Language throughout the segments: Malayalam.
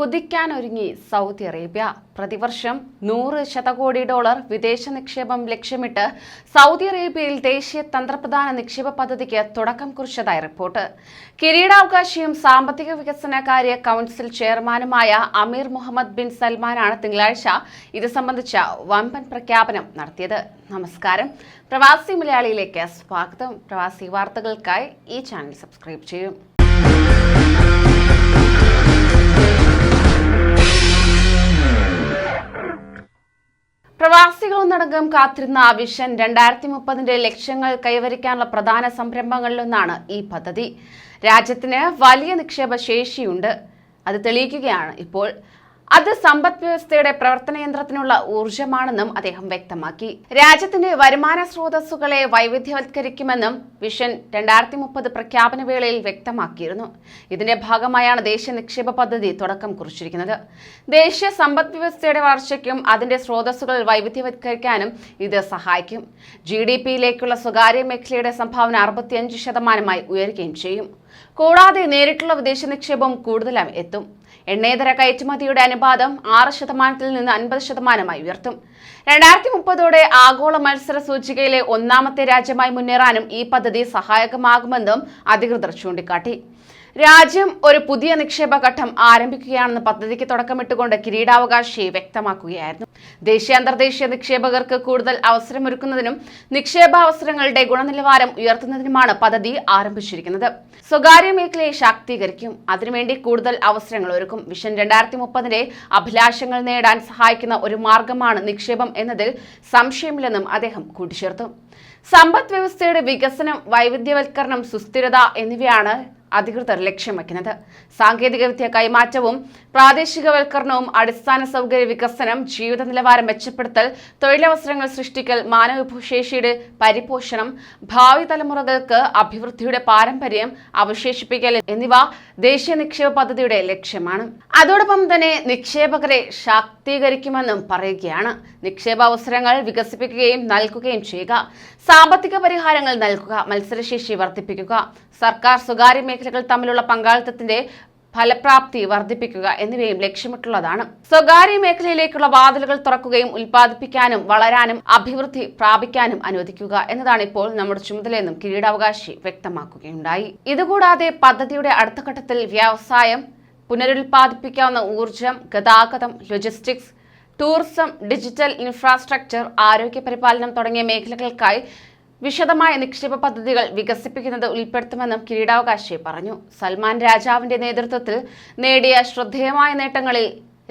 കുതിക്കാനൊരുങ്ങി സൗദി അറേബ്യ. പ്രതിവർഷം നൂറ് ശതകോടി ഡോളർ വിദേശ നിക്ഷേപം ലക്ഷ്യമിട്ട് സൗദി അറേബ്യയിൽ ദേശീയ തന്ത്രപ്രധാന നിക്ഷേപ പദ്ധതിക്ക് തുടക്കം കുറിച്ചതായി റിപ്പോർട്ട്. കിരീടാവകാശിയും സാമ്പത്തിക വികസനകാര്യ കൗൺസിൽ ചെയർമാനുമായ അമീർ മുഹമ്മദ് ബിൻ സൽമാനാണ് തിങ്കളാഴ്ച ഇത് സംബന്ധിച്ച വമ്പൻ പ്രഖ്യാപനം നടത്തിയത്. നമസ്കാരം. പ്രവാസി മലയാളിയിലേക്ക് സ്വാഗതം. പ്രവാസി വാർത്തകൾക്കായി ഈ ചാനൽ സബ്സ്ക്രൈബ് ചെയ്യും. പ്രവാസികളൊന്നടങ്കം കാത്തിരുന്ന വിഷൻ രണ്ടായിരത്തി മുപ്പതിന്റെ ലക്ഷ്യങ്ങൾ കൈവരിക്കാനുള്ള പ്രധാന സംരംഭങ്ങളിലൊന്നാണ് ഈ പദ്ധതി. രാജ്യത്തിന് വലിയ നിക്ഷേപ ശേഷിയുണ്ട് അത് തെളിയിക്കുകയാണ് ഇപ്പോൾ അത് സമ്പദ് വ്യവസ്ഥയുടെ പ്രവർത്തന യന്ത്രത്തിനുള്ള ഊർജമാണെന്നും അദ്ദേഹം വ്യക്തമാക്കി. രാജ്യത്തിന്റെ വരുമാന സ്രോതസ്സുകളെ വൈവിധ്യവത്കരിക്കുമെന്നും വിഷൻ രണ്ടായിരത്തി മുപ്പത് പ്രഖ്യാപന വേളയിൽ വ്യക്തമാക്കിയിരുന്നു. ഇതിന്റെ ഭാഗമായാണ് ദേശീയ നിക്ഷേപ പദ്ധതി തുടക്കം കുറിച്ചിരിക്കുന്നത്. ദേശീയ സമ്പദ് വ്യവസ്ഥയുടെ വളർച്ചയ്ക്കും അതിന്റെ സ്രോതസ്സുകൾ വൈവിധ്യവത്കരിക്കാനും ഇത് സഹായിക്കും. ജി ഡി പിയിലേക്കുള്ള സ്വകാര്യ മേഖലയുടെ സംഭാവന അറുപത്തിയഞ്ച് ശതമാനമായി ഉയരുകയും ചെയ്യും. കൂടാതെ നേരിട്ടുള്ള വിദേശ നിക്ഷേപം കൂടുതലായി എത്തും. എണ്ണേതര കയറ്റുമതിയുടെ അനുപാതം ആറ് ശതമാനത്തിൽ നിന്ന് അൻപത് ശതമാനമായി ഉയർത്തും. രണ്ടായിരത്തി മുപ്പതോടെ ആഗോള മത്സര സൂചികയിലെ ഒന്നാമത്തെ രാജ്യമായി മുന്നേറാനും ഈ പദ്ധതി സഹായകമാകുമെന്നും അധികൃതർ ചൂണ്ടിക്കാട്ടി. രാജ്യം ഒരു പുതിയ നിക്ഷേപ ഘട്ടം ആരംഭിക്കുകയാണെന്ന് പദ്ധതിക്ക് തുടക്കമിട്ടുകൊണ്ട് കിരീടാവകാശി വ്യക്തമാക്കുകയായിരുന്നു. ദേശീയ അന്തർദേശീയ നിക്ഷേപകർക്ക് കൂടുതൽ അവസരമൊരുക്കുന്നതിനും നിക്ഷേപാവസരങ്ങളുടെ ഗുണനിലവാരം ഉയർത്തുന്നതിനുമാണ് പദ്ധതി ആരംഭിച്ചിരിക്കുന്നത്. സ്വകാര്യ മേഖലയെ ശാക്തീകരിക്കും. അതിനുവേണ്ടി കൂടുതൽ അവസരങ്ങൾ ഒരുക്കും വിഷൻ രണ്ടായിരത്തി മുപ്പതിന്റെ അഭിലാഷങ്ങൾ നേടാൻ സഹായിക്കുന്ന ഒരു മാർഗമാണ് നിക്ഷേപം എന്നതിൽ സംശയമില്ലെന്നും അദ്ദേഹം കൂട്ടിച്ചേർത്തു. സമ്പദ് വ്യവസ്ഥയുടെ വികസനം വൈവിധ്യവൽക്കരണം സുസ്ഥിരത എന്നിവയാണ് അധികൃതർ ലക്ഷ്യം വയ്ക്കുന്നത്. സാങ്കേതികവിദ്യ കൈമാറ്റവും പ്രാദേശികവൽക്കരണവും അടിസ്ഥാന സൗകര്യ വികസനം ജീവിത നിലവാരം മെച്ചപ്പെടുത്തൽ തൊഴിലവസരങ്ങൾ സൃഷ്ടിക്കൽ മാനവവിഭവശേഷിയുടെ പരിപോഷണം ഭാവി തലമുറകൾക്ക് അഭിവൃദ്ധിയുടെ പാരമ്പര്യം അവശേഷിപ്പിക്കൽ എന്നിവ ദേശീയ നിക്ഷേപ പദ്ധതിയുടെ ലക്ഷ്യമാണ്. അതോടൊപ്പം തന്നെ നിക്ഷേപകരെ ശാക്തീകരിക്കുമെന്നും പറയുകയാണ്. നിക്ഷേപാവസരങ്ങൾ വികസിപ്പിക്കുകയും നൽകുകയും ചെയ്യുക. സാമ്പത്തിക പരിഹാരങ്ങൾ നൽകുക മത്സരശേഷി വർദ്ധിപ്പിക്കുക. സർക്കാർ സ്വകാര്യ മേഖലകൾ തമ്മിലുള്ള പങ്കാളിത്തത്തിന്റെ ഫലപ്രാപ്തി വർദ്ധിപ്പിക്കുക എന്നിവയും ലക്ഷ്യമിട്ടുള്ളതാണ്. സ്വകാര്യ മേഖലയിലേക്കുള്ള വാതിലുകൾ തുറക്കുകയും ഉൽപ്പാദിപ്പിക്കാനും വളരാനും അഭിവൃദ്ധി പ്രാപിക്കാനും അനുവദിക്കുക എന്നതാണ് ഇപ്പോൾ നമ്മുടെ ചുമതലയെന്നും കിരീടാവകാശി വ്യക്തമാക്കുകയുണ്ടായി. ഇതുകൂടാതെ പദ്ധതിയുടെ അടുത്ത ഘട്ടത്തിൽ വ്യവസായം പുനരുൽപ്പാദിപ്പിക്കാവുന്ന ഊർജം ഗതാഗതം ലോജിസ്റ്റിക്സ് ടൂറിസം ഡിജിറ്റൽ ഇൻഫ്രാസ്ട്രക്ചർ ആരോഗ്യ പരിപാലനം തുടങ്ങിയ മേഖലകൾക്കായി വിശദമായ നിക്ഷേപ പദ്ധതികൾ വികസിപ്പിക്കുന്നത് ഉൾപ്പെടുത്തുമെന്നും കിരീടാവകാശി പറഞ്ഞു. സൽമാൻ രാജാവിന്റെ നേതൃത്വത്തിൽ നേടിയ ശ്രദ്ധേയമായ നേട്ടങ്ങളിൽ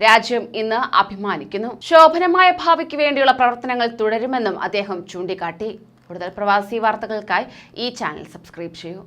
രാജ്യം ഇന്ന് അഭിമാനിക്കുന്നു. ശോഭനമായ ഭാവിക്ക് വേണ്ടിയുള്ള പ്രവർത്തനങ്ങൾ തുടരുമെന്നും അദ്ദേഹം ചൂണ്ടിക്കാട്ടി. കൂടുതൽ പ്രവാസി വാർത്തകൾക്കായി ഈ ചാനൽ സബ്സ്ക്രൈബ് ചെയ്യൂ.